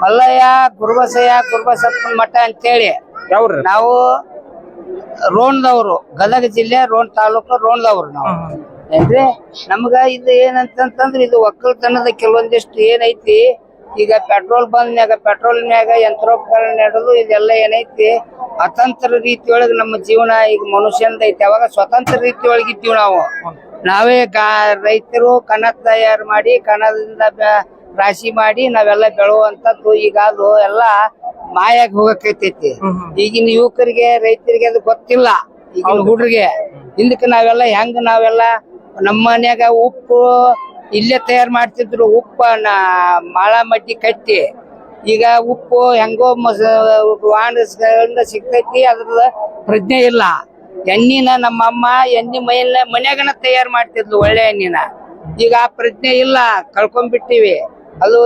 ಮಲ್ಲಯ್ಯ ಗುರುಬಸಯ್ಯ ಗುರುಬಸಪ್ಪನ ಮಠ ಅಂತೇಳಿ ಯಾವ್ರಿ? ನಾವು ರೋಣದವರು ಗದಗ ಜಿಲ್ಲೆ ರೋಣ ತಾಲೂಕು ರೋಣದವರು ನಾವು. ಏನ್ರಿ? ನಮ್ಗ ಇದು ಏನಂತಂದ್ರೆ ಇದು ಒಕ್ಕಲ್ತನದ ಕೆಲವೊಂದಿಷ್ಟು ಏನೈತಿ ಈಗ ಪೆಟ್ರೋಲ್ ಬಂದ್ಮ್ಯಾಗ ಪೆಟ್ರೋಲ್ ಮ್ಯಾಗ ಯಂತ್ರೋಪಕರಣ ನಡೆದು ಇದೆಲ್ಲ ಏನೈತಿ ಅತಂತ್ರ ರೀತಿಯೊಳಗೆ ನಮ್ಮ ಜೀವನ ಈಗ ಮನುಷ್ಯಂದ ಐತಿ. ಅವಾಗ ಸ್ವತಂತ್ರ ರೀತಿಯೊಳಗಿದ್ದೀವಿ ನಾವು. ನಾವೇ ಗಾ ರೈತರು ಕಣ ತಯಾರು ಮಾಡಿ ಕಣದಿಂದ ರಾಶಿ ಮಾಡಿ ನಾವೆಲ್ಲ ಬೆಳುವಂತದ್ದು ಈಗ ಅದು ಎಲ್ಲ ಮಾಯಾಗಿ ಹೋಗಕೈತೈತಿ. ಈಗಿನ ಯುವಕರಿಗೆ ರೈತರಿಗೆ ಅದು ಗೊತ್ತಿಲ್ಲ. ಈಗಿನ ಹುಡ್ರಿಗೆ. ಹಿಂದಕ್ಕೆ ನಾವೆಲ್ಲ ಹೆಂಗ್ ನಾವೆಲ್ಲ ನಮ್ಮ ಮನ್ಯಾಗ ಉಪ್ಪು ಇಲ್ಲೇ ತಯಾರು ಮಾಡ್ತಿದ್ರು ಉಪ್ಪನ್ನ ಮಾಳ ಮಡ್ಡಿ ಕಟ್ಟಿ. ಈಗ ಉಪ್ಪು ಹೆಂಗೋ ಮಸ ವಾಣಿಸ್ಕೊಂಡ ಸಿಗ್ತೈತಿ ಅದ್ರದ ಪ್ರಜ್ಞೆ ಇಲ್ಲ. ಎಣ್ಣಿನ ನಮ್ಮ ಅಮ್ಮ ಎಣ್ಣೆ ಮೈಯನ್ನ ಮನ್ಯಾಗನ ತಯಾರು ಮಾಡ್ತಿದ್ಲು ಒಳ್ಳೆ ಎಣ್ಣಿನ. ಈಗ ಆ ಪ್ರಜ್ಞೆ ಇಲ್ಲ ಕಳ್ಕೊಂಡ್ಬಿಟ್ಟಿವಿ. ಅದು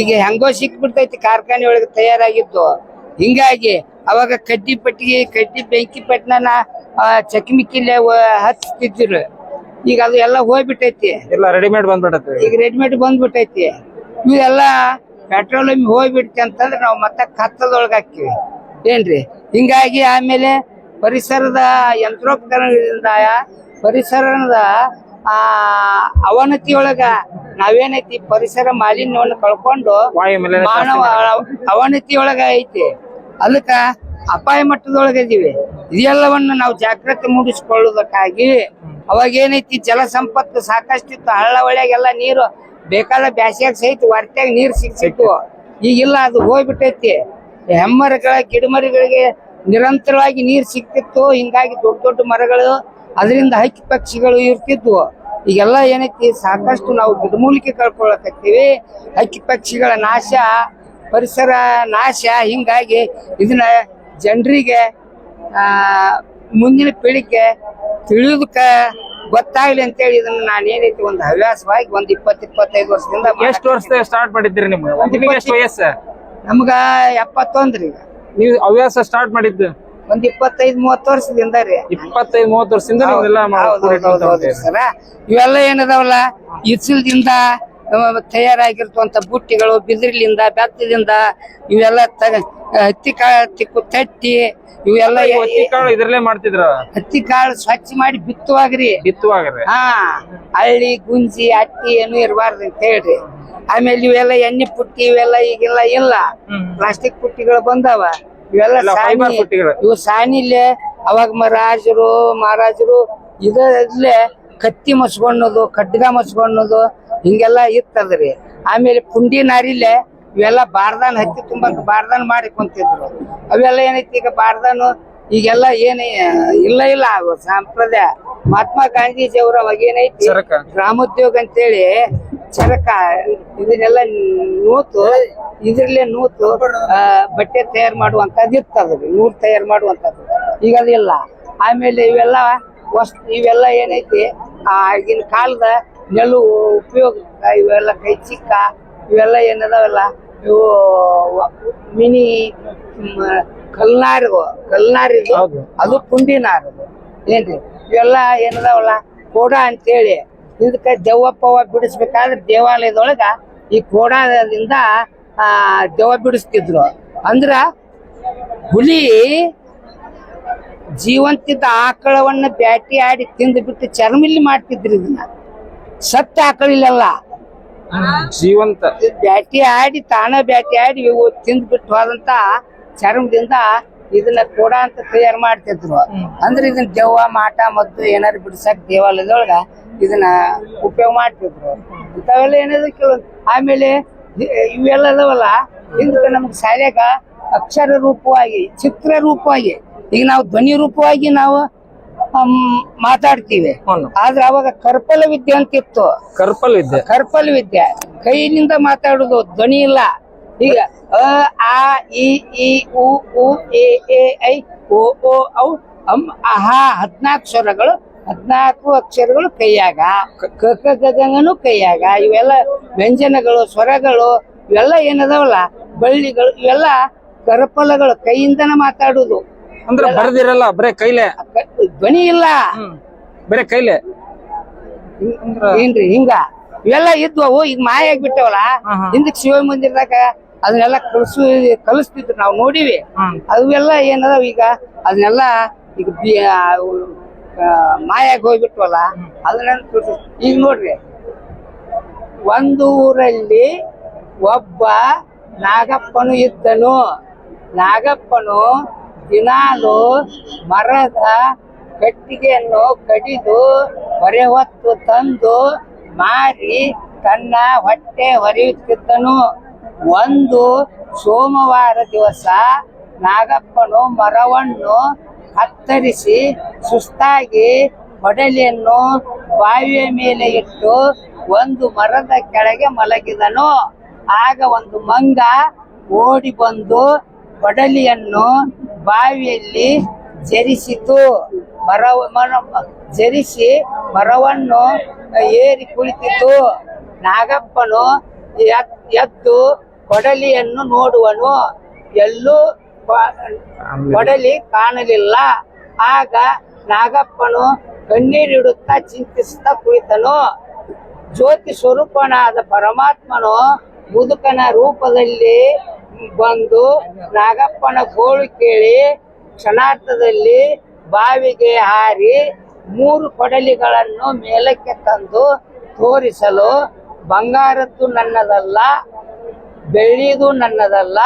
ಈಗ ಹೆಂಗೋ ಸಿಕ್ಬಿಡ್ತೈತಿ ಕಾರ್ಖಾನೆ ಒಳಗೆ ತಯಾರಾಗಿತ್ತು ಹಿಂಗಾಗಿ ಅವಾಗ ಕಡ್ಡಿ ಪಟ್ಟಿಗೆ ಕಡ್ಡಿ ಬೆಂಕಿ ಪಟ್ಟಣ ಚಕ್ಮಿಕ್ಕಿಲೆ ಹಚ್ತಿದ್ರು. ಈಗ ಅದು ಎಲ್ಲ ಹೋಗ್ಬಿಟ್ಟೈತಿ. ಎಲ್ಲ ರೆಡಿಮೇಡ್ ಬಂದ್ಬಿಡತ್ತೆ ಈಗ ರೆಡಿಮೇಡ್ ಬಂದ್ಬಿಟ್ಟೈತಿ ಇವೆಲ್ಲ ಪೆಟ್ರೋಲ್ ಹೋಗ್ಬಿಡ್ತಿ ಅಂತಂದ್ರೆ ನಾವು ಮತ್ತೆ ಕತ್ತದೊಳಗೆ ಹಾಕ್ತಿವಿ. ಏನ್ರಿ? ಹಿಂಗಾಗಿ ಆಮೇಲೆ ಪರಿಸರದ ಯಂತ್ರೋಪಕರಣದಿಂದ ಪರಿಸರದ ಆ ಅವನತಿಯೊಳಗ ನಾವೇನೈತಿ ಪರಿಸರ ಮಾಲಿನ್ಯವನ್ನು ಕಳ್ಕೊಂಡು ಮಾನವ ಅವನತಿಯೊಳಗ ಐತಿ. ಅದಕ್ಕ ಅಪಾಯ ಮಟ್ಟದೊಳಗ ಇದೀವಿ. ಇದೆಲ್ಲವನ್ನು ನಾವು ಜಾಗೃತಿ ಮೂಡಿಸಿಕೊಳ್ಳುವುದಕ್ಕಾಗಿ ಅವಾಗ ಏನೈತಿ ಜಲ ಸಂಪತ್ತು ಸಾಕಷ್ಟಿತ್ತು. ಹಳ್ಳ ಹೊಳ್ಯಾಗೆಲ್ಲ ನೀರು ಬೇಕಾದ ಬ್ಯಾಸಿಯಾಗ ಸಹಿತ ವರ್ತ್ಯಾಗ ನೀರು ಸಿಗ್ತಿತ್ತು. ಈಗಿಲ್ಲ ಅದು ಹೋಗ್ಬಿಟ್ಟೈತಿ. ಹೆಮ್ಮರಗಳ ಗಿಡಮರಗಳಿಗೆ ನಿರಂತರವಾಗಿ ನೀರು ಸಿಗ್ತಿತ್ತು. ಹಿಂಗಾಗಿ ದೊಡ್ಡ ದೊಡ್ಡ ಮರಗಳು ಅದರಿಂದ ಹಕ್ಕಿ ಪಕ್ಷಿಗಳು ಇರ್ತಿದ್ವು. ಈಗೆಲ್ಲ ಏನೈತಿ? ಸಾಕಷ್ಟು ನಾವು ಗಿಡಮೂಲಿಕೆ ಕಳ್ಕೊಳ್ಳಕತ್ತೀವಿ ಹಕ್ಕಿ ಪಕ್ಷಿಗಳ ನಾಶ ಪರಿಸರ ನಾಶ. ಹಿಂಗಾಗಿ ಇದನ್ನ ಜನರಿಗೆ ಮುಂದಿನ ಪೀಳಿಗೆ ತಿಳಿಯೋದಕ್ಕ ಗೊತ್ತಾಗ್ಲಿ ಅಂತೇಳಿ ಇದನ್ನ ನಾನು ಏನೈತಿ ಒಂದು ಹವ್ಯಾಸವಾಗಿ ಒಂದ್ ಇಪ್ಪತ್ ಇಪ್ಪತ್ತೈದು ವರ್ಷದಿಂದ ಎಷ್ಟು ವರ್ಷ ಸ್ಟಾರ್ಟ್ ಮಾಡಿದ್ರಿ ನಿಮ್ಗೆ ನಿಮಗೆ ಎಷ್ಟು ವಯಸ್ಸು? ನಮ್ಗ ಎಪ್ಪತ್ತೊಂದ್ರಿ ನೀವು ಹವ್ಯಾಸ ಸ್ಟಾರ್ಟ್ ಮಾಡಿದ್ದು? ಒಂದ್ ಇಪ್ಪತ್ತೈದ್ ಮೂವತ್ ವರ್ಷದಿಂದ ರೀ. ಇಪ್ಪತ್ತೈದ್ ಮೂವತ್ ವರ್ಷದಿಂದ ನೀವೆಲ್ಲ ಹೌದು, ಹೌದು, ಹೌದು, ಹೌದು, ಸರ. ಇವೆಲ್ಲ ಏನದಾವಲ್ಲ ಇಸಿಲ್ದಿಂದ ತಯಾರಾಗಿರ್ತವಂತ ಬುಟ್ಟಿಗಳು ಬಿದಿರ್ಲಿಂದ ಬೆತ್ತದಿಂದ ಇವೆಲ್ಲ ತಗ ಹತ್ತಿ ಕಾಳು ತಿಕ್ಕು ತಟ್ಟಿ ಇವೆಲ್ಲ ಒತ್ತಿ ಕಾಳು ಇದ್ರಲ್ಲೇ ಮಾಡ್ತಿದ್ರ? ಹತ್ತಿ ಕಾಳು ಸ್ವಚ್ಛ ಮಾಡಿ ಬಿತ್ತುವಾಗ್ರಿ. ಬಿತ್ತುವಾಗ್ರಿ. ಹಾ ಹಳ್ಳಿ ಗುಂಜಿ ಅಟ್ಟಿ ಏನು ಇರಬಾರ್ದು ಅಂತ ಹೇಳ್ರಿ. ಆಮೇಲೆ ಇವೆಲ್ಲ ಎಣ್ಣೆ ಪುಟ್ಟಿ ಇವೆಲ್ಲ ಈಗೆಲ್ಲ ಇಲ್ಲ. ಪ್ಲಾಸ್ಟಿಕ್ ಪುಟ್ಟಿಗಳು ಬಂದಾವ. ಇವೆಲ್ಲ ಫೈಬರ್ ಇವು ಸಾನಿಲೆ ಅವಾಗ ಮಹಾರಾಜರು ಮಹಾರಾಜರು ಇದರಲ್ಲೇ ಕತ್ತಿ ಮಸ್ಕೊಳೋದು ಖಡ್ಗ ಮಸ್ಕೊಳೋದು ಹಿಂಗೆಲ್ಲ ಇತ್ತದ್ರಿ. ಆಮೇಲೆ ಪುಂಡಿ ನಾರಿಲೆ ಇವೆಲ್ಲ ಬಾರ್ದಾನ್ ಹತ್ತಿ ತುಂಬಾ ಬಾರ್ದಾನ್ ಮಾಡಿ ಕುಂತಿದ್ರು. ಅವೆಲ್ಲ ಏನೈತಿ ಈಗ ಬಾರ್ದಾನು ಈಗೆಲ್ಲ ಏನ ಇಲ್ಲ ಇಲ್ಲ ಸಂಪ್ರದಾಯ. ಮಹಾತ್ಮ ಗಾಂಧೀಜಿ ಅವ್ರ ಅವಾಗ ಏನೈತಿ. ಗ್ರಾಮೋದ್ಯೋಗ ಅಂತೇಳಿ ಚರಕ ಇದನ್ನೆಲ್ಲ ನೂತು ಇದ್ರಲ್ಲೇ ನೂತು ಬಟ್ಟೆ ತಯಾರು ಮಾಡುವಂತದ್ದು ಇರ್ತದ ನೂರು ತಯಾರು ಮಾಡುವಂತದ್ದು ಈಗ ಅದಿಲ್ಲ ಆಮೇಲೆ ಇವೆಲ್ಲ ವಸ್ ಇವೆಲ್ಲ ಏನೈತಿ? ಆ ಆಗಿನ ಕಾಲದ ನೆಲು ಉಪಯೋಗ ಇವೆಲ್ಲ ಕೈ ಚಿಕ್ಕ ಇವೆಲ್ಲ ಏನದಾವಲ್ಲ ಇವು ಮಿನಿ ಮ್, ಕಲ್ನಾರು ಕಲ್ನಾರಿದು ಅದು ಪುಂಡಿ ನಾರು. ಏನ್ರಿ? ಇವೆಲ್ಲ ಏನದಾವಲ್ಲ ಕೋಡ ಅಂತೇಳಿ ಇದಕ್ಕೆ ಪವ್ವ ಬಿಡಿಸ್ಬೇಕಾದ್ರೆ ದೇವಾಲಯದೊಳಗ ಈ ಕೋಡಾದಿಂದ ಆ ದೆವ್ವ ಬಿಡಿಸ್ತಿದ್ರು. ಅಂದ್ರ ಹುಲಿ ಜೀವಂತಿದ್ದ ಆಕಳವನ್ನ ಬ್ಯಾಟಿ ಆಡಿ ತಿಂದು ಬಿಟ್ಟು ಚರ್ಮಿಲ್ಲಿ ಮಾಡ್ತಿದ್ರು ಇದನ್ನ. ಸತ್ತ ಆಕಳಿಲ್ಲಲ್ಲ. ಜೀವಂತ. ಬ್ಯಾಟಿ ಆಡಿ ತಾನ ಬ್ಯಾಟಿ ಆಡಿ ಇವು ತಿಂದು ಬಿಟ್ಟು ಹೋದಂತ ಚರ್ಮದಿಂದ ಇದನ್ನ ಕೋಡ ಅಂತ ತಯಾರು ಮಾಡ್ತಿದ್ರು. ಅಂದ್ರೆ ಇದನ್ನ ದೆವ್ವ ಮಾಟ ಮದ್ದು ಏನಾರು ಬಿಡ್ಸಕ್ ದೇವಾಲಯದೊಳಗ ಇದನ್ನ ಉಪಯೋಗ ಮಾಡ್ತಿದ್ರು. ಇಂಥವೆಲ್ಲ ಏನಾದ್ರು ಕೆಲವೊಂದು ಆಮೇಲೆ ಇವೆಲ್ಲ ಅದಾವಲ್ಲ ಹಿಂದಕ್ಕೆ ನಮ್ಗೆ ಶಾಲೆಗ ಅಕ್ಷರ ರೂಪವಾಗಿ ಚಿತ್ರ ರೂಪವಾಗಿ ಈಗ ನಾವು ಧ್ವನಿ ರೂಪವಾಗಿ ನಾವು ಮಾತಾಡ್ತೀವಿ. ಆದ್ರೆ ಅವಾಗ ಕರ್ಪಲ ವಿದ್ಯೆ ಅಂತ ಇತ್ತು ಕರ್ಪಲ್ ವಿದ್ಯೆ. ಕರ್ಪಲ್ ವಿದ್ಯೆ. ಕೈಯಿಂದ ಮಾತಾಡುದು ಧ್ವನಿ ಇಲ್ಲ. ಈಗ ಅ ಆ ಇ ಈ ಉ ಉ ಎ ಎ ಐ ಓ ಓ ಔ ಅಂ ಅಹ ಹದ್ನಾಲ್ಕು ಸ್ವರಗಳು ಹದ್ನಾಲ್ಕು ಅಕ್ಷರಗಳು ಕೈಯಾಗ ಕ ಗಂಗನು ಕೈಯಾಗ ಇವೆಲ್ಲ ವ್ಯಂಜನಗಳು ಸ್ವರಗಳು ಇವೆಲ್ಲ ಏನದವಲ್ಲ? ಬಳ್ಳಿಗಳು ಇವೆಲ್ಲ ಕರಪಲಗಳು ಕೈಯಿಂದನ ಮಾತಾಡುದು. ಅಂದ್ರೆ ಬರ್ದಿರಲ್ಲ ಬರೇ ಕೈಲೆ? ಧ್ವನಿ ಇಲ್ಲ. ಬರೇ ಕೈಲೆ. ಏನ್ರಿ ಹಿಂಗ? ಇವೆಲ್ಲ ಇದ್ವವು ಈಗ ಮಾಯ ಹಾ. ಹಿಂದಕ್ ಶಿವ ಮಂದಿರದಾಗ ಅದನ್ನೆಲ್ಲ ಕಲಿಸು ಕಲಿಸ್ತಿದ್ರು ನಾವು ನೋಡಿವಿ. ಅವೆಲ್ಲ ಏನದಾವ ಈಗ? ಅದನ್ನೆಲ್ಲ ಈಗ ಬಿ- ಆ, ಅವು, ಆ, ಮಾಯ ಆಗಿ ಹೋಗ್ಬಿಟ್ವಲ್ಲ ಅದನ್ನ ಈಗ ನೋಡ್ರಿ ಒಂದು ಊರಲ್ಲಿ ಒಬ್ಬ ನಾಗಪ್ಪನು ಇದ್ದನು. ನಾಗಪ್ಪನು ದಿನಾಲು ಮರದ ಕಟ್ಟಿಗೆಯನ್ನು ಕಡಿದು ಹೊರೆ ಹೊತ್ತು ತಂದು ಮಾರಿ ತನ್ನ ಹೊಟ್ಟೆ ಹೊರೆಯುತ್ತಿದ್ದನು. ಒಂದು ಸೋಮವಾರ ದಿವಸ ನಾಗಪ್ಪನು ಮರವನ್ನು ಕತ್ತರಿಸಿ ಸುಸ್ತಾಗಿ ಹೊಡಲಿಯನ್ನು ಬಾವಿಯ ಮೇಲೆ ಇಟ್ಟು ಒಂದು ಮರದ ಕೆಳಗೆ ಮಲಗಿದನು. ಆಗ ಒಂದು ಮಂಗ ಓಡಿ ಬಂದು ಕೊಡಲಿಯನ್ನು ಬಾವಿಯಲ್ಲಿ ಜರಿಸಿತು. ಮರ ಜರಿಸಿ ಮರವನ್ನು ಏರಿ ಕುಳಿತಿತು. ನಾಗಪ್ಪನು ಎದ್ದು ಕೊಡಲಿಯನ್ನು ನೋಡುವನು. ಎಲ್ಲೂ ಕೊಡಲಿ ಕಾಣಲಿಲ್ಲ. ಆಗ ನಾಗಪ್ಪನು ಕಣ್ಣೀರಿಡುತ್ತಾ ಚಿಂತಿಸುತ್ತಾ ಕುಳಿತನು. ಜ್ಯೋತಿ ಸ್ವರೂಪನಾದ ಪರಮಾತ್ಮನು ಮುದುಕನ ರೂಪದಲ್ಲಿ ಬಂದು ನಾಗಪ್ಪನ ಗೋಳು ಕೇಳಿ ಕ್ಷಣಾರ್ಥದಲ್ಲಿ ಬಾವಿಗೆ ಹಾರಿ ಮೂರು ಕೊಡಲಿಗಳನ್ನು ಮೇಲಕ್ಕೆ ತಂದು ತೋರಿಸಲು ಬಂಗಾರದ್ದು ನನ್ನದಲ್ಲ ಬೆಳ್ಳಿದು ನನ್ನದಲ್ಲ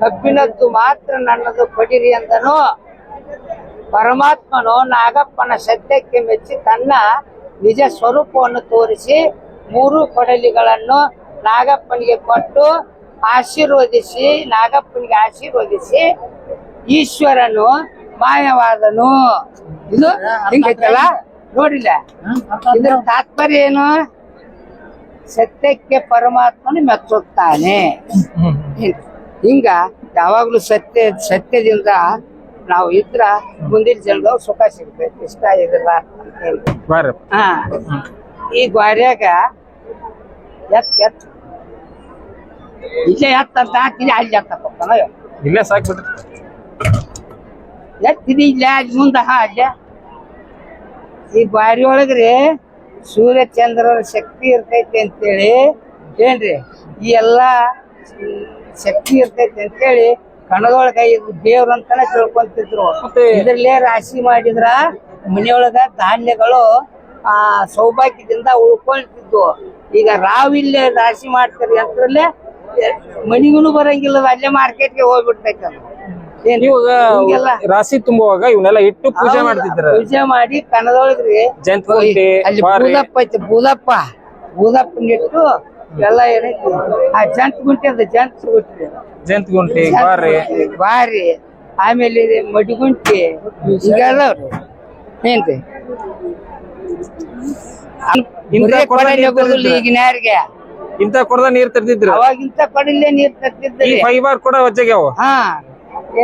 ಕಬ್ಬಿನದ್ದು ಮಾತ್ರ ನನ್ನದು ಕೊಡಿರಿ ಅಂದನು. ಪರಮಾತ್ಮನು ನಾಗಪ್ಪನ ಸತ್ಯಕ್ಕೆ ಮೆಚ್ಚಿ ತನ್ನ ನಿಜ ಸ್ವರೂಪವನ್ನು ತೋರಿಸಿ ಮೂರು ಕೊಡಲಿಗಳನ್ನು ನಾಗಪ್ಪನಿಗೆ ಕೊಟ್ಟು ಆಶೀರ್ವದಿಸಿ ನಾಗಪ್ಪನಿಗೆ ಆಶೀರ್ವದಿಸಿ ಈಶ್ವರನು ಮಾಯವಾದನು. ಇದು ಹಿಂಗೈತಲ್ಲ ನೋಡಿಲ್ಲ. ಇದ್ರ ತಾತ್ಪರ್ಯ ಏನು? ಸತ್ಯಕ್ಕೆ ಪರಮಾತ್ಮನು ಮೆಚ್ಚುತ್ತಾನೆ. ಹಿಂಗ್- ಯಾವಾಗ್ಲೂ ಸತ್ಯ ಸತ್ಯದಿಂದ ನಾವು ಇದ್ರ ಮುಂದಿನ ಜನದ ಸುಖ ಸಿಗ್ತೈತಿ ಇಷ್ಟ ಇದಿಲ್ಲ ಹಾ. ಈ ಗ್ವಾರ್ಯಾಗ ಎತ್ ಎತ್. ಇಲ್ಲೇ ಎತ್ತ ಅಂತ ಹಾಕಿನಿ ಅಲ್ಲಿ ಎತ್ತಪ್ಪ ಇಲ್ಲೇ ಸಾಕ್ ಬಿಡ್ರಿ. ಎತ್ತಿದಿ ಇಲ್ಲ ಅಲ್ಲಿ ಮುಂದ ಹಾ ಅಲ್ಲೇ. ಈ ಗ್ವಾರಿ ಒಳಗ್ರಿ ಸೂರ್ಯ ಚಂದ್ರರ ಶಕ್ತಿ ಇರ್ತೈತಿ ಅಂತೇಳಿ ಏನ್ರಿ? ಈ ಎಲ್ಲಾ ಶಕ್ತಿ ಇರ್ತೈತಿ ಅಂತೇಳಿ ಕಣದೊಳಗ ಇದು ದೇವ್ರ ಅಂತಾನೆ ತಿಳ್ಕೊಂತಿದ್ರು. ಇದ್ರಲ್ಲೇ ರಾಶಿ ಮಾಡಿದ್ರ ಮನೆಯೊಳಗ ಧಾನ್ಯಗಳು ಆ ಸೌಭಾಗ್ಯದಿಂದ ಉಳ್ಕೊಳ್ತಿದ್ವು. ಈಗ ರಾವಿಲ್ಲೇ ರಾಶಿ ಮಾಡ್ತಾರೆ ಅದ್ರಲ್ಲೇ ಮನಿಗೂ ಬರಂಗಿಲ್ಲ ಅಲ್ಲೇ ಮಾರ್ಕೆಟ್ಗೆ ಇವಾಗ ರಾಶಿ ತುಂಬುವಾಗ ಇವನ್ನೆಲ್ಲ ಇಟ್ಟು ಪೂಜೆ ಮಾಡ್ತಿದ್ರ ಪೂಜೆ ಮಾಡಿ ಕಣದೊಳಗ್ರಿ. ಅಲ್ಲಿ. ಬೂದಪ್ಪ ಐತಿ ಬೂದಪ್ಪ ಬೂದಪ್ಪನಿಟ್ಟು ಎಲ್ಲ ಏನೈತಿ ಆ ಜಂತ್ ಗುಂಟಿ ಅದ ಜಂತ್ ಗುಂಟಿ. ಜಂತಗುಂಟಿ ಬಾರಿ ಬಾರಿ ಆಮೇಲೆ ಇದೆ ಮಡಿಗುಂಟಿ ಹಿಂಗೆಲ್ಲ ಏನ್ರಿ. ಈಗಿನ ಯಾರಿಗೆ ಇಂತ ಕೊಡದ ನೀರ್ ತರ್ತಿದ್ರ ಅವಾಗಿಂತ ಕೊಡಲ್ಲೇ ನೀರ್ ಈ ತರ್ತಿದ್ರಿ ಫೈಬರ್ ಕೂಡ ವಜ್ಜಾಗ್ಯಾವ ಹಾ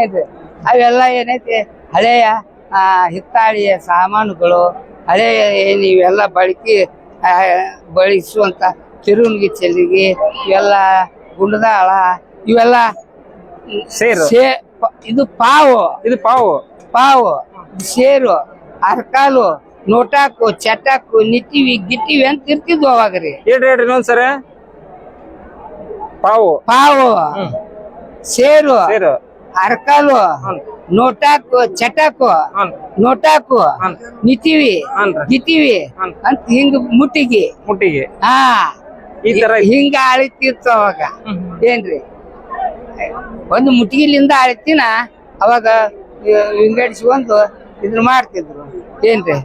ಏನ್ರಿ? ಅವೆಲ್ಲ ಏನೈತಿ? ಹಳೆಯ ಹಿತ್ತಾಳಿಯ ಸಾಮಾನುಗಳು ಹಳೆಯ ಏನ್ ಇವೆಲ್ಲ ಬಳಕೆ ಬಳಸುವಂತ ತಿರುವಣಿಗೆ ಚೆಲ್ಲಿಗೆ ಇವೆಲ್ಲ ಗುಂಡದಾಳ ಇವೆಲ್ಲ ಸೇರು. ಸೇ ಪ- ಇದು ಪಾವು. ಇದು ಪಾವು. ಪಾವು ಸೇರು ಅರ್ಕಾಲು ನೋಟಾಕು ಚಟಾಕು ನಿಟ್ಟಿವಿ ಗಿಟ್ಟಿವಿ ಅಂತ ಇರ್ತಿದ್ವು ಅವಾಗ ರೀ ಹೇಳ್ರಿ ಹೇಳ್ರಿ ಇನ್ನೊಂದ್ಸರಿ ಪಾವು. ಪಾವು ಸೇರು ಸೇರು. ಅರ್ಕಾಲು ನೋಟಾಕು ಚಟಾಕು ಹ್ಮ್. ನೋಟಾಕು ಹ್ಮ್. ನಿತಿವಿ. ಗಿತಿವಿ ಹ್ಮ್. ಅಂತ ಹಿಂಗ ಮುಟ್ಟಿಗೆ. ಮುಟ್ಟಿಗೆ. ಹಾ. ಈ ತರ ಹಿಂಗ ಆಳಿತಿತ್ತು ಅವಾಗ. ಏನ್ರಿ? ಒಂದು ಮುಟ್ಟಿಗೆಲಿಂದ ಅಳಿತಿನ ಅವಾಗ ವಿಂಗಡಿಸ್ಕೊಂಡು ಇದನ್ನ ಮಾಡ್ತಿದ್ರು. ಏನ್ರಿ?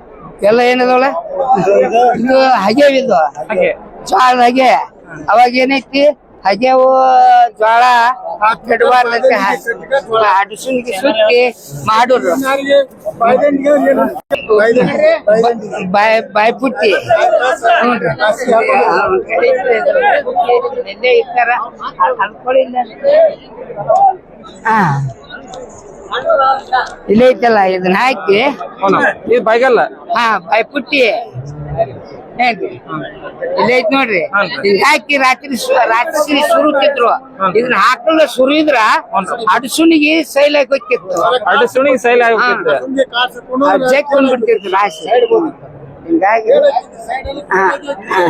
ಎಲ್ಲ ಏನದವಳ? ಇದು ಹಾಗೆ ಜ್ವಾಳ ಹಗೆ. ಅವಾಗ ಏನೈತಿ? ಹಗೆವು ಜ್ವಾಳ ಕೆಡಬಾರ್ದಂತೆ ಅಡಿಸುನ್ಗೆ ಸುತ್ತಿ ಮಾಡೋರು ಬಾಯ್ ಬಾಯ್ ಪುಟ್ಟಿ ಹ್ಞೂನ್ರಿ ಎಲ್ಲೇ ಇರ್ತಾರ ಅನ್ಕೊಳ್ಳಿಲ್ಲ ಹಾ ಇಲ್ಲೇ ಐತಲ್ಲ ಇದನ್ನ ಹಾಕಿ ಅವನು ಇದು ಬೈಗಲ್ಲ ಹಾ ಬಾಯ್ ಪುಟ್ಟಿ ಏನ್ರಿ ಇಲ್ಲೇ ಐತ್ ನೋಡ್ರಿ. ಹಾಕಿ ರಾತ್ರಿ ಸು- ರಾತ್ರಿ ಸುರುತ್ತಿದ್ರು ಇದನ್ನ ಹಾಕಲ್ಲ ಸುರಿದ್ರ ಅಡಸುನಿಗೆ ಸೈಲಾಗಿ ಹೋಗಿತ್ತು ಅಡು ಸುಣಿಗೆ ಸೈಲ್ ಆಗ್ಬಿಟ್ಟಿತ್ತು ಜಗ್ ಬಂದ್ಬಿಡ್ತಿತ್ತು ರಾಶಿ ಹಿಂಗಾಗಿ ಹಾ, ಹಾ.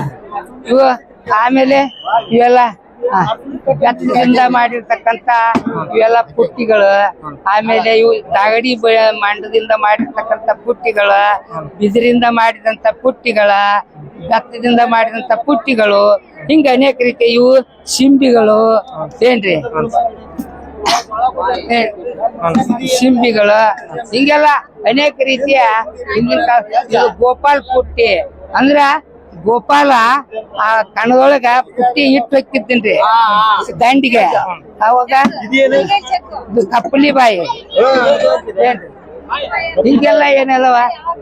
ಇವು ಆಮೇಲೆ ಇವೆಲ್ಲ ಹಾ, ಬೆತ್ತದಿಂದ ಮಾಡಿರ್ತಕ್ಕಂತ ಇವೆಲ್ಲ ಪುಟ್ಟಿಗಳು ಆಮೇಲೆ ಇವು ತಗಡಿ ಬ- ಮಂಡದಿಂದ ಮಾಡಿರ್ತಕ್ಕಂತ ಪುಟ್ಟಿಗಳ ಬಿದಿರಿಂದ ಮಾಡಿದಂತ ಪುಟ್ಟಿಗಳ ಬೆತ್ತದಿಂದ ಮಾಡಿದಂತ ಪುಟ್ಟಿಗಳು ಹಿಂಗ ಅನೇಕ ರೀತಿಯ ಇವು ಸಿಂಬಿಗಳು ಏನ್ರಿ? ಸಿಂಬಿಗಳು ಹಿಂಗೆಲ್ಲ ಅನೇಕ ರೀತಿಯ ಹಿಂದಿನ ಇದು ಗೋಪಾಲ್ ಪುಟ್ಟಿ. ಅಂದ್ರ ಗೋಪಾಲ ಆ ಕಣದೊಳಗ ಪುಟ್ಟಿ ಇಟ್ಟು ರೀ ದಂಡಿಗೆ. ಅವಾಗ ಕಪ್ಪಲಿ ಬಾಯಿ. ಹಿಂಗೆಲ್ಲ ಏನೆಲ್ಲವ?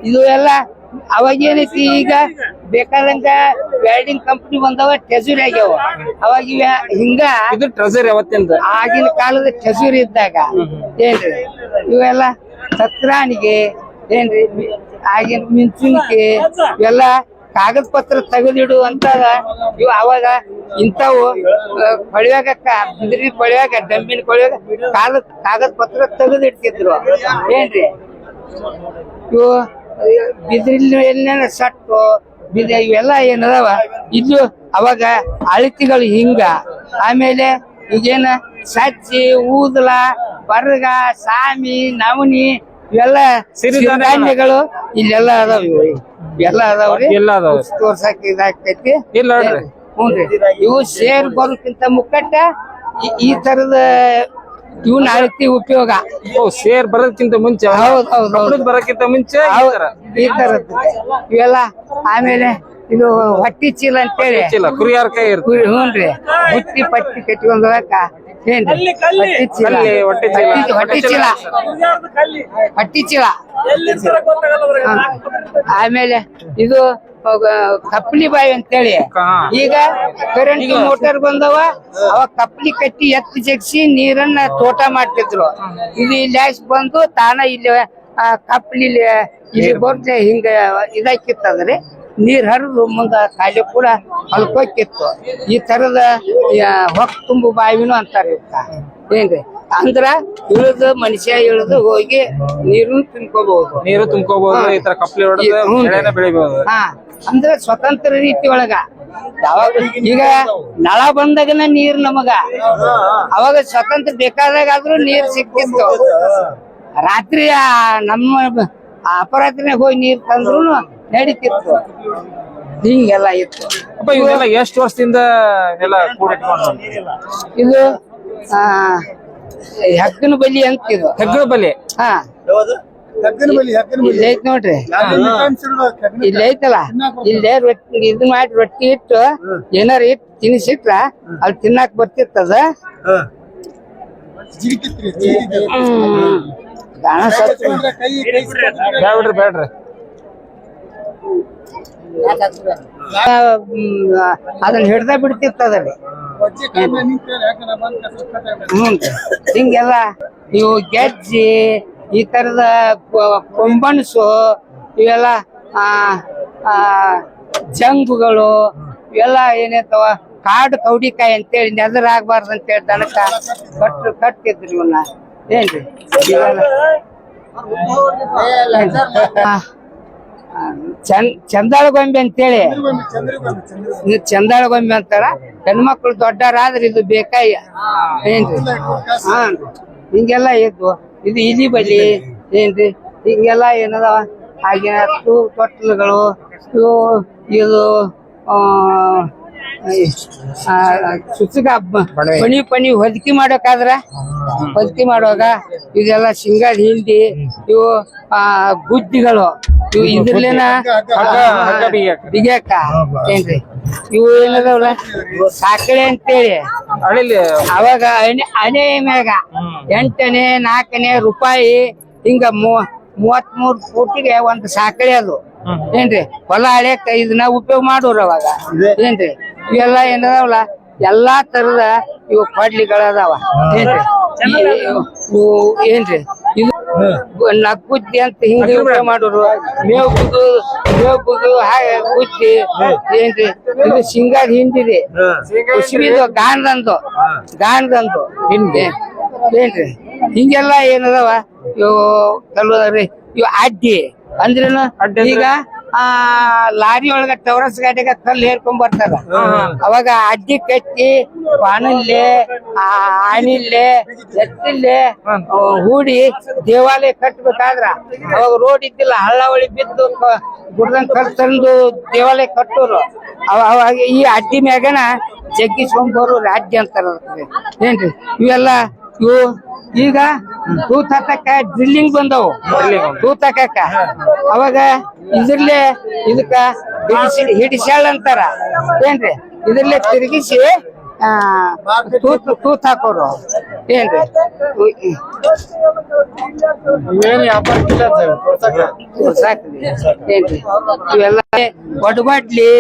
ಇದು ಎಲ್ಲ ಅವಾಗ ಏನೈತಿ ಈಗ ಬೇಕಾದಂಗ ವೆಲ್ಡಿಂಗ್ ಕಂಪನಿ ಬಂದವ ಟೆಸೂರಿ ಆಗ್ಯಾವ. ಅವಾಗ ಇವ ಹಿಂಗ ಇದು ಟ್ರೆಜರ್ ಅವತ್ತಿಂದ. ಆಗಿನ ಕಾಲದ ಟೆಸೂರಿ ಇದ್ದಾಗ ಏನ್ರಿ? ಇವೆಲ್ಲ ಸತ್ರಾಣಿಗೆ ಏನ್ರಿ? ಆಗಿನ ಮಿಂಚುಣಿಕೆ ಇವೆಲ್ಲ ಕಾಗದ ಪತ್ರ ತೆಗೆದಿಡು ಅಂತ ಇವು ಅವಾಗ ಇಂಥವು ಕೊಳಿಯಾಗ ಬಿದ್ರಿ ಕೊಳಿಯಾಗ ಡಂಬಿನ ಕೊಳಿಯಾಗ ಕಾಗದ ಕಾಗದ ಪತ್ರ ತೆಗೆದಿಡ್ತಿದ್ರು. ಏನ್ರಿ? ಇವು ಬಿದಿರಿನ ಸಟ್ಟು ಬಿದ ಇವೆಲ್ಲ ಏನದಾವ? ಇದು ಅವಾಗ ಅಳತಿಗಳು ಹಿಂಗ. ಆಮೇಲೆ ಇದೇನ ಸಚ್ಚಿ ಊದಲ ಬರ್ಗ ಸಾಮಿ ನವನಿ ಇವೆಲ್ಲ ಸಿರಿಧಾನ್ಯಗಳು. ಇಲ್ಲೆಲ್ಲ ಅದಾವ ಇವು. ಇವೆಲ್ಲ ಅದಾವ್ರಿ ಎಲ್ಲ ಅದಾವ. ತೋರ್ಸಾಕ ಇದಾಗ್ತೈತಿ. ಇಲ್ಲ ಹ್ಞೂನ್ರಿ ಇವು ಸೇರ್ ಬರೋಕ್ಕಿಂತ ಮುಕ್ಕಟ್ಟ ಈ ತರದ ಇವನ್ ನಾಳೆ ಉಪಯೋಗ. ಓ ಸೇರ್ ಬರೋದಕ್ಕಿಂತ ಮುಂಚೆ? ಹೌದು ಹೌದು ಹೌದ್. ಕಬ್ಬಣದ್ ಬರೋಕ್ಕಿಂತ ಮುಂಚೆ ಈ. ತರ? ಈ ತರದ್ದು. ಇವೆಲ್ಲ ಆಮೇಲೆ ಇದು ಹೊಟ್ಟಿ ಚೀಲ ಅಂತೇಳಿ ಚೀಲ ಕುರಿಯಾರ ಕೈ ಇರ್ತದೆ ಕುರಿ ಹ್ಞೂನ್ರಿ ಬುತ್ತಿ ಪಟ್ಟಿ ಕಟ್ಕೊಂಡ್ ಹೋಗಕ್ಕ ಏನ್ರಿ? ಹೊಟ್ಟಿ ಚೀಲ. ಕಲ್ಲಿ, ಹೊಟ್ಟೆ ಚೀಲ. ಹೊಟ್ಟಿ- ಹೊಟ್ಟಿ ಚೀಲ. ಹೊಟ್ಟಿ ಚೀಲ. ಹಾ. ಆಮೇಲೆ ಇದು ಕಪ್ಲಿ ಬಾವಿ ಅಂತೇಳಿ. ಈಗ ಕರೆಂಟ್ ಮೋಟರ್ ಬಂದವ ಅವ ಕಪ್ಲಿ ಕಟ್ಟಿ ಎತ್ತಿ ಜಗ್ಸಿ ನೀರನ್ನ ತೋಟ ಮಾಡ್ತಿದ್ರು. ಇದು ಇಲ್ಲಿ ಬಂದು ತಾನ ಇಲ್ಲಿ ಕಪ್ಲಿ ಇಲ್ಲಿ ಬರ್ತೇ ಹಿಂಗ ಇದಾಕಿತ್ತಂದ್ರೆ ನೀರ್ ಹರಿದು ಮುಂದ ಖಾಲಿ ಕೂಡ ಹೊಲ್ಕೋಕಿತ್ತು ಈ ತರದ ಹೊಕ್ ತುಂಬು ಬಾವಿನೂ ಅಂತಾರ ಏನ್ರಿ? ಅಂದ್ರ ಇಳಿದು ಮನುಷ್ಯ ಇಳಿದು ಹೋಗಿ ನೀರು ತಿನ್ಕೋಬಹುದು ನೀರು ತುಂಬ್ಕೋಬಹುದು ಈ ತರ ಕಪ್ಲಿ ಹೊಡೆದು ಬೆಳಿಬಹುದು ಹಾ. ಅಂದ್ರೆ ಸ್ವತಂತ್ರ ರೀತಿ ಒಳಗ. ಯಾವಾಗ ಈಗ ನಳ ಬಂದಾಗನ ನೀರ್ ನಮಗ. ಅವಾಗ ಸ್ವತಂತ್ರ ಬೇಕಾದಾಗ ಆದ್ರೂ ನೀರ್ ಸಿಕ್ತಿತ್ತು ರಾತ್ರಿ ನಮ್ಮ ಅಪರಾತ್ರಿನಾಗ ಹೋಗಿ ನೀರ್ ತಂದ್ರು ನಡೀತಿತ್ತು. ಹಿಂಗೆಲ್ಲ ಇತ್ತು. ಅಪ್ಪ ಇವೆಲ್ಲ ಎಷ್ಟು ವರ್ಷದಿಂದ ಎಲ್ಲ ಕೂಡಿಟ್ಕೊಂಡು ಇದು ಹಗ್ಗನ ಬಲಿ ಅಂತ ಇದು. ಹಗ್ಗನ ಬಲಿ ಹಾ. ನೋಡ್ರಿ. ಇಲ್ಲಿ ಐತಲ್ಲ. ಇಲ್ಲೇ ರೊಟ್ಟಿ ಇದು ಮಾಡಿ ರೊಟ್ಟಿ ಇಟ್ಟು ಏನಾರ ಇಟ್ಟು ತಿನ್ಸಿಟ್ರ ಅಲ್ಲಿ ತಿನ್ನಾಕ್ ಬರ್ತಿತ್ತದ ಅದನ್ನ ಹಿಡ್ದ ಬಿಡ್ತಿರ್ತದ್ರಿ ಹ್ಮ್. ಹಿಂಗೆಲ್ಲ ಇವು ಗೆಜ್ಜಿ ಈ ತರದ ಕೊಂಬನ್ಸು ಇವೆಲ್ಲ, ಆ ಜಂಗುಗಳು, ಇವೆಲ್ಲ ಏನಿರ್ತಾವ, ಕಾಡು ಕೌಡಿಕಾಯಿ ಅಂತೇಳಿ ಆಗ್ಬಾರ್ದು ಅಂತೇಳಿ ದನಕ ಕಟ್ಟು ಕಟ್ಟಿದ್ರಿ ಇವನ್ನ ಏನ್ರಿ? ಚಂದ್ ಚಂದಾಳ ಗೊಂಬೆ ಅಂತೇಳಿ. ಇದು ಚಂದಾಳ ಗೊಂಬೆ ಅಂತಾರ. ಹೆಣ್ಮಕ್ಳು ದೊಡ್ಡರಾದ್ರೆ ಇದು ಬೇಕಾಯ ಏನ್ರಿ? ಹಾ, ಹಿಂಗೆಲ್ಲ ಇದ್ವು. ಇದು ಇಲಿ ಬಲಿ ಏನ್ರಿ? ಹಿಂಗೆಲ್ಲ ಏನದಾವ? ಹಾಗೆ ತೊಟ್ಲುಗಳು ಇವು ಇದು ಬ- ಪಣಿ ಪಣಿ ಹೊದಕಿ ಮಾಡೋಕಾದ್ರ ಹೊದಕಿ ಮಾಡುವಾಗ ಇದೆಲ್ಲ ಶೇಂಗಾದ ಹಿಂಡಿ ಇವು ಆ ಬುದ್ಧಿಗಳು ಇವು ಇದ್ರಲೇನ ಹಗ್ಗ ಬಿಗಿಯಾಕ. ಏನ್ರಿ? ಇವು ಏನದವಲ್ಲ ಸಾಕಳೆ ಅಂತೇಳಿ. ಅವಾಗ ಅಣೆ ಅಣೆ ಮ್ಯಾಗ ಎಂಟನೇ ನಾಲ್ಕನೇ ರೂಪಾಯಿ ಹಿಂಗ ಮೂವತ್ ಮೂವತ್ಮೂರ್ ಕೋಟಿಗೆ ಒಂದ್ ಸಾಕಳೆ ಅದು. ಏನ್ರಿ? ಹೊಲ ಹಳೆ ಇದನ್ನ ಉಪಯೋಗ ಮಾಡೋರು ಅವಾಗ. ಏನ್ರಿ? ಇವೆಲ್ಲ ಏನದಾವಲ್ಲ ಎಲ್ಲಾ ತರದ ಇವು ಕೊಡ್ಲಿಗಳದಾವ. ಏನ್ರಿ? ಈ- ಇವು ಏನ್ರಿ? ಇದು ನಗ್ಗುದ್ದಿ ಅಂತ ಹಿಂಗ ಊಟ ಮಾಡೋರು. ಮೇವು ಕುದು ಮೇವು ಕುದು ಹಾಗೆ ಗುದ್ದಿ ಏನ್ರಿ? ಇದು ಸಿಂಗಾರ ಹಿಂದಿದೆ ಕುಸಿಬಿದು ಗಾಣದಂದು. ಗಾಣದಂದು. ಹಿಂದೆ ಏನ್ರಿ? ಹಿಂಗೆಲ್ಲ ಏನದವ? ಇವು ಕಲ್ವದ್ರಿ ಇವು ಅಡ್ಡಿ. ಅಂದ್ರೇನು? ಈಗ ಆ ಲಾರಿ ಒಳಗ ಟವರಸ್ ಗಾಡಿಗ ಕಲ್ಲು ಹೇರ್ಕೊಂಡ್ ಬರ್ತಾರ. ಅವಾಗ ಅಡ್ಡಿ ಕಟ್ಟಿ ಬಾಣಲ್ಲೆ ಆಣಿಲ್ಲೆ ಎತ್ತಿಲ್ಲೆ ಹೂಡಿ ದೇವಾಲಯ ಕಟ್ಬೇಕಾದ್ರ. ಅವಾಗ ರೋಡ್ ಇದ್ದಿಲ್ಲ ಹಳ್ಳ ಹೊಳಿ ಬಿದ್ದು ಗುಡ್ದಂಗ್ ಕಲ್ ತಂದು ದೇವಾಲಯ ಕಟ್ಟೋರು. ಅವ- ಅವಾಗ ಈ ಅಡ್ಡಿ ಮ್ಯಾಗನ ಜಗ್ಗಿಸ್ಕೊಂಡ್ಬರು ರಾಜ್ಯ ಅಂತಾರ. ಏನ್ರಿ? ಇವೆಲ್ಲ ಇವು ಈಗ ತೂತ ಹಾಕಕ್ಕ ಡ್ರಿಲ್ಲಿಂಗ್ ಬಂದವು. ತೂತ ಹಾಕಕ್ಕ ಅವಾಗ ಇದ್ರಲ್ಲೇ ಇದಕ್ಕ ಹಿಡಿಸಿ ಹಿಡಿಸ್ಯಾಳ ಅಂತಾರ. ಏನ್ರಿ? ಇದ್ರಲ್ಲೇ ತಿರುಗಿಸಿ ತೂತ್ ತೂತ್ ಹಾಕೋರು. ಏನ್ರಿ? ಏನು ವ್ಯಾಪಾರಕ್ಕಿಲ್ಲ ಏನ್ರಿ? ಇವೆಲ್ಲ ಒಡಬಾಟ್ಲಿ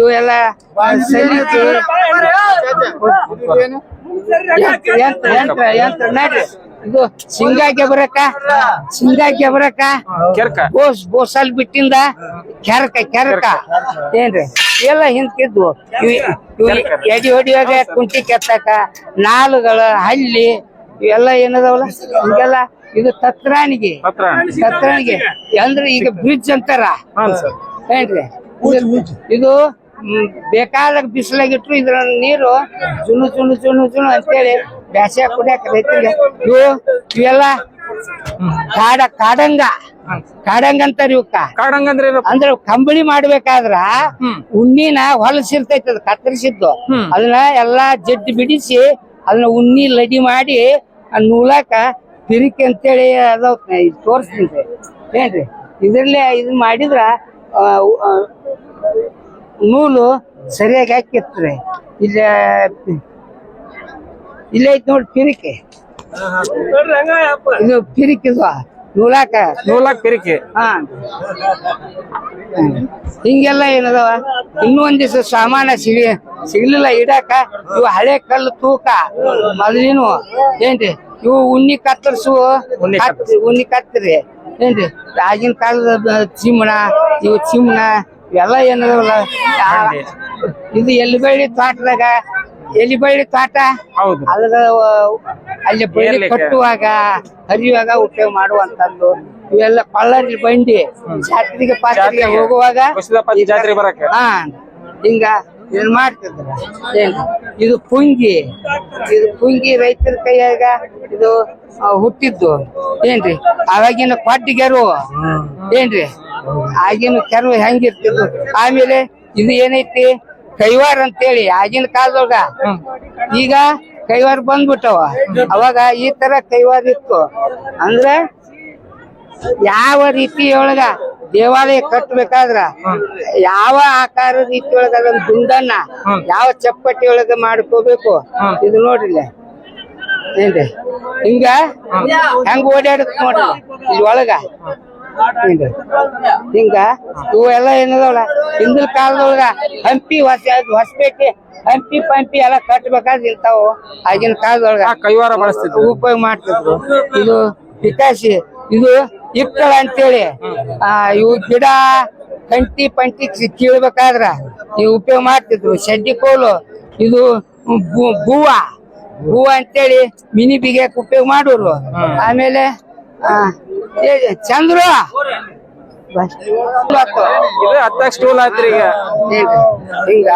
ಇವೆಲ್ಲ ಸಲಿಕೆ ಯಂತ್ರ ಯಂತ್ರ ಯಂತ್ರ ಯಂತ್ರ. ನೋಡ್ರಿ. ಇದು ಸಿಂಗಾಗೆ ಬರಕ ಸಿಂಗಾಗೆ ಬರಕ ಕೆರ್ಕ. ಬೋಸ್ ಬೋಸಲ್ ಬಿಟ್ಟಿಂದ? ಕೆರಕ. ಕೆರಕ. ಏನ್ರಿ? ಎಲ್ಲ ಹಿಂದ್ಕಿದ್ವು ಇವ್ ಇವ್ ಎಡಿ ಹೊಡಿಯುವಾಗ ಕುಂಟಿ ಕೆತ್ತಕ ನಾಲುಗಳ ಹಳ್ಳಿ ಇವೆಲ್ಲ ಏನದಾವಲ್ಲ? ಹಿಂಗೆಲ್ಲ ಇದು ತತ್ರಾಣಿಗೆ. ತತ್ರಾಣಿಗೆ. ಅಂದ್ರೆ ಈಗ ಬ್ರಿಡ್ಜ್ ಅಂತಾರ? ಏನ್ರಿ? ಇದು- ಬೇಕಾದಾಗ ಬಿಸಿಲಾಗಿಟ್ರು ಇದ್ರ ನೀರು ಚುನು ಚುನು ಚುನು ಚುನು ಅಂತೇಳಿ ಬ್ಯಾಸ್ಯಾಗ ಕುಡಿಯಾಕ ರೈತರಿಗೆ. ಇವು ಇವೆಲ್ಲ ಕಾಡ ಕಾಡಂಗ. ಕಾಡಂಗ ಅಂತಾರ ಇವಕ್ಕ ಕಾಡಂಗ ಅಂದ್ರೆ ಅಂದ್ರ ಕಂಬಳಿ ಮಾಡ್ಬೇಕಾದ್ರ ಉಣ್ಣಿನ ಹೊಲಸಿರ್ತೈತಿ ಅದ್ ಕತ್ತರಿಸಿದ್ದು. ಅದನ್ನ ಎಲ್ಲಾ ಜಡ್ಡಿ ಬಿಡಿಸಿ ಅದನ್ನ ಉಣ್ಣಿ ಲಡಿ ಮಾಡಿ ಆ ನೂಲಾಕ ಪಿರಿಕೆ ಅಂತೇಳಿ ಅದಾವ ತೋರಿಸ್ತೀನಿ ಏನ್ರಿ? ಇದ್ರಲ್ಲೇ ಇದನ್ ಮಾಡಿದ್ರ ನೂಲು ಸರಿಯಾಗಿ ಹಾಕಿರ್ತಾರೆ. ಇಲ್ಲ ಇಲ್ಲ ಐತಿ ನೋಡಿ ಪಿರಿಕೆ. ಇದು ಪಿರಿಕಿದ ನೂಲಾಕ. ನೂಲಾಕ್ ಪಿರಿಕೆ. ಹಾ. ಹಿಂಗೆಲ್ಲ ಏನದವ? ಇನ್ನೂ ಒಂದ್ ದಿವಸ ಸಾಮಾನ ಸಿಗಿ ಸಿಗ್ಲಿಲ್ಲ ಇಡಾಕ. ಇವು ಹಳೆ ಕಲ್ಲು ತೂಕ. ಮೊದಲಿನ. ಏನ್ರಿ? ಇವು ಉಣ್ಣಿ ಕತ್ತರಿಸು. ಉಣ್ಣಿ ಕತ್ತರಿ ಏನ್ರಿ? ಆಗಿನ ಕಾಲದ ಚಿಮ್ಮಣ ಚಿಮ್ಣ ಇವು ಚಿಮ್ಣ ಇವೆಲ್ಲ ಏನದವಲ್ಲ ಆ- ಇದು ಎಲ್ಲಿ ಬಳ್ಳಿ ತೋಟದಾಗ? ಎಲ್ಲಿ ಬಳ್ಳಿ ತೋಟ? ಹೌದು. ಅದ್ರ ಅಲ್ಲಿ ಬಳ್ಳಿ. ಕಟ್ಟುವಾಗ ಹರಿಯುವಾಗ ಉಪಯೋಗ ಮಾಡುವಂತದ್ದು ಇವೆಲ್ಲ ಪಳ್ಳರಿ ಬಂಡಿ. ಜಾತ್ರೆಗೆ ಪಾತ್ರೆಗೆ ಹೋಗುವಾಗ ಜಾತ್ರೆ ಬರಕ್ಕೆ. ಹಾ. ಹಿಂಗ ಏನ್ ಮಾಡ್ತಿದ್ರ? ಇದು ಪುಂಗಿ. ಇದು ಪುಂಗಿ ರೈತರ ಕೈಯಾಗ ಇದು ಹುಟ್ಟಿದ್ದು. ಏನ್ರಿ? ಅವಾಗಿನ ಕೊಟ್ಟಿಗೆರು. ಏನ್ರಿ? ಆಗಿನ ಕೆರವು ಹೆಂಗಿರ್ತಿತ್ತು ಆಮೇಲೆ ಇದು ಏನೈತಿ? ಕೈವಾರ ಅಂತೇಳಿ, ಆಗಿನ ಕಾಲದೊಳಗ. ಈಗ ಕೈವಾರ ಬಂದ್ಬಿಟ್ಟವ. ಅವಾಗ ಈ ತರ ಕೈವಾರ ಇತ್ತು. ಅಂದ್ರೆ ಯಾವ ರೀತಿ ಒಳಗ ದೇವಾಲಯ ಕಟ್ಟಬೇಕಾದ್ರ ಯಾವ ಆಕಾರ ರೀತಿಯೊಳಗ ಅದನ್ನ ದುಂಡನ್ನ ಯಾವ ಚಪ್ಪಟಿ ಒಳಗ ಮಾಡ್ಕೋಬೇಕು? ಇದು ನೋಡ್ರಿಲ್ಲ? ಏನ್ರಿ? ಹಿಂಗ ಹೆಂಗ ಓಡಾಡತ್ ನೋಡ್ರಿ ಇಲ್ಲಿ ಒಳಗ. ಹಿಂಗ? ಇವೆಲ್ಲ ಏನದವಲ್ಲ ಹಿಂದಿನ ಕಾಲದೊಳಗ ಹಂಪಿ ಹೊಸ ಹೊಸಪೇಟೆ ಹಂಪಿ ಪಂಪಿ ಎಲ್ಲ ಕಟ್ಬೇಕಾದ್ರೆ ಇರ್ತಾವು. ಆಗಿನ ಕಾಲದೊಳಗ ಕೈವಾರ ಬಳಸ್ತಿದ್ರು. ಉಪಯೋಗ ಮಾಡ್ತಿದ್ರು. ಇದು ಪಿಕಾಸಿ ಇದು ಇಕ್ಕಳ ಅಂತೇಳಿ. ಆ ಇವು ಗಿಡ ಕಂಟಿ ಪಂಟಿ ಕೀಳ್ಬೇಕಾದ್ರ ಇವು ಉಪಯೋಗ ಮಾಡ್ತಿದ್ರು. ಶೆಡ್ಡಿ ಕೋಲು ಇದು ಬೂವ. ಹೂವ ಅಂತೇಳಿ ಮಿನಿ ಬಿಗ್ಯಾಕ ಉಪಯೋಗ ಮಾಡೋರು. ಆಮೇಲೆ ಚಂದ್ರು. ಇದು ಹತ್ತಾಗ ಸ್ಟೂಲ್ ಆಯ್ತ್ರಿ ಈಗ? ಹಿಂಗ?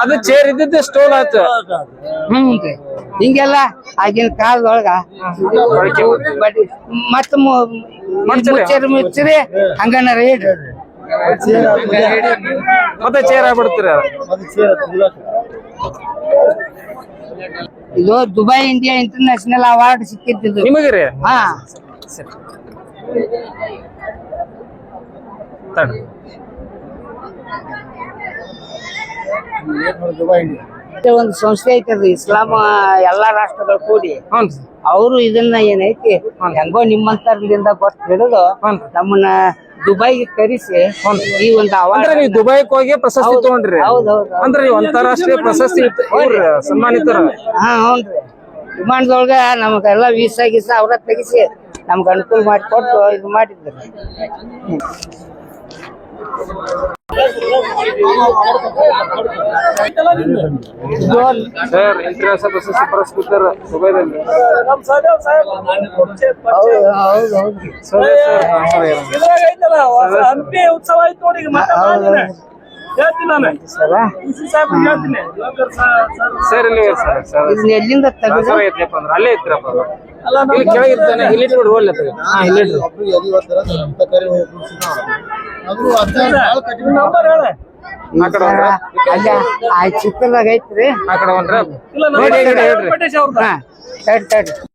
ಅದು ಚೇರ್ ಇದ್ದಿದ್ದು ಸ್ಟೂಲ್ ಆಯ್ತು. ಹ್ಮ್. ಹಿಂಗೆಲ್ಲ ಆಗಿನ ಕಾಲದೊಳಗ ಮತ್ತ ಮುಚ್ಚರಿ ಮುಚ್ಚರಿ ಹಂಗನ ರೇಟ್ ಮತ್ತೆ ಚೇರ್ ಆಗ್ಬಿಡ್ತೀರಿ ಇದು ದುಬೈ ಇಂಡಿಯಾ ಇಂಟರ್ನ್ಯಾಷನಲ್ ಅವಾರ್ಡ್ ಸಿಕ್ಕಿದ್ದು ನಿಮಗೆ ರೀ ಹಾ ತಡ್ರಿ. ಒಂದು ಸಂಸ್ಥೆ ಐತಿ ಅದು ಇಸ್ಲಾಂ ಎಲ್ಲಾ ರಾಷ್ಟ್ರಗಳು ಕೂಡಿ. ಅವರು ಇದನ್ನ ಏನೈತಿ ಹೆಂಗೋ ನಿಮ್ಮಂತರ್ಲಿಂದ ಗೊತ್ತ ಹಿಡಿದು ನಮ್ಮನ್ನ ದುಬೈಗೆ ಕರೆಸಿ ಈ ಒಂದು ಅಂದ್ರೆ ಅವಾರ್ಡ್ ನೀವು ದುಬೈಗೆ ಹೋಗಿ ಪ್ರಶಸ್ತಿ ತಗೊಂಡ್ರಿ. ಹೌದೌದು ಅಂದ್ರೆ ನೀವು ಅಂತಾರಾಷ್ಟ್ರೀಯ ಪ್ರಶಸ್ತಿ ಇವ್ರ ಸನ್ಮಾನಿತರ. ಹಾ ಹೌನ್ರಿ ವಿಮಾನದೊಳಗ ನಮಗೆಲ್ಲ ವೀಸಾ ಗೀಸಾ ಅವ್ರ ತೆಗಿಸಿ ನಮ್ಗೆ ಅನುಕೂಲ ಮಾಡಿಕೊಟ್ಟು ಇದು ಮಾಡಿದ್ರು. ಸರ್ ಇಂಟ್ರೆಸ್ಟ್ ಬಸ್ ಸೂಪರ್ ಸ್ಪೀಕರ್ ದುಬೈದಲ್ಲಿ ನಮ್ ಹೌದು ಹೌದು ಸರ್ ಸರ್. ಹಂಪಿ ಉತ್ಸವ ಆಯ್ತು ನೋಡಿ ಮತ್ತೆ. ಹೇಳ್ತೀನಿ ನಾನು ಸಾಹೇಬ್ ಹೇಳ್ತೀನಿ ಸರ್ ಇಲ್ಲಿ ಸರ್ ಸರ್ ಇದನ್ನ ಎಲ್ಲಿಂದ ತೆಗೆದು. ಸರ್ ಐತ್ರಿಪ್ಪ ಅಂದ್ರೆ ಅಲ್ಲೇ ಐತ್ರಪ್ಪ ಅದು. ಅಲ್ಲ ಇಲ್ಲಿ ಕೆಳಗೆ ಇರ್ತಾನೆ ಇಲ್ಲಿ ಇಟ್ಬಿಡ್ರಿ ಒಳ್ಳೆ ಹಾ ಇಲ್ಲಿ ಇಡ್ರಿ ನಂಬರ್ ಹೇಳ. ಆ ಕಡೆ ಹೋಗ್ರ ಅಲ್ಲ ಆ ಚಿತ್ರದಾಗ ಐತ್ರಿ. ಆ ಕಡೆ ನೋಡಿ, ಹೇಳ್ರಿ. ಹಾ ತಡ್